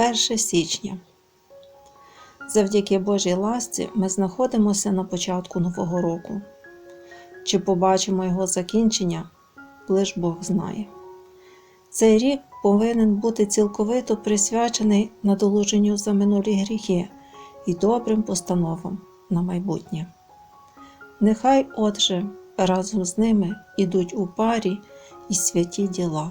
1 січня. Завдяки Божій ласці ми знаходимося на початку Нового року. Чи побачимо його закінчення, лиш Бог знає. Цей рік повинен бути цілковито присвячений надолуженню за минулі гріхи і добрим постановам на майбутнє. Нехай, отже, разом з ними ідуть у парі і святі діла.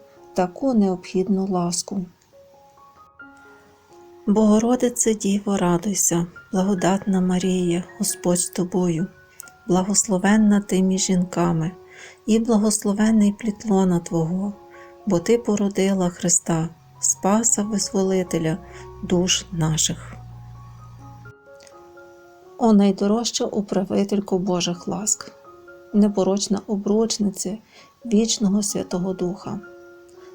таку необхідну ласку. Богородице Діво, радуйся, благодатна Марія, Господь з тобою, благословенна ти між жінками, і благословенний плід лона Твого, бо Ти породила Христа, Спаса Визволителя душ наших. О найдорожча управителько Божих ласк, непорочна обручниця вічного Святого Духа,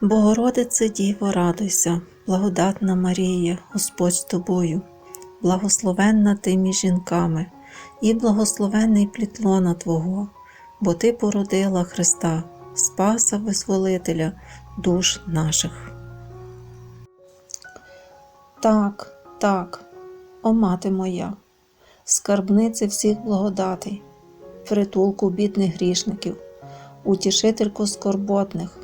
Богородице Діво, радуйся, благодатна Марія, Господь з тобою, благословенна ти між жінками, і благословенний плід лона Твого, бо Ти породила Христа, Спаса Визволителя душ наших. Так, так, о мати моя, скарбнице всіх благодатей, притулку бідних грішників, утішительку скорботних,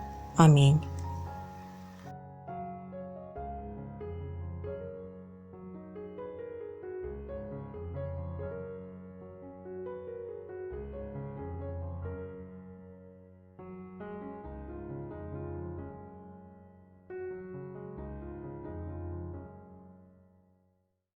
Амінь.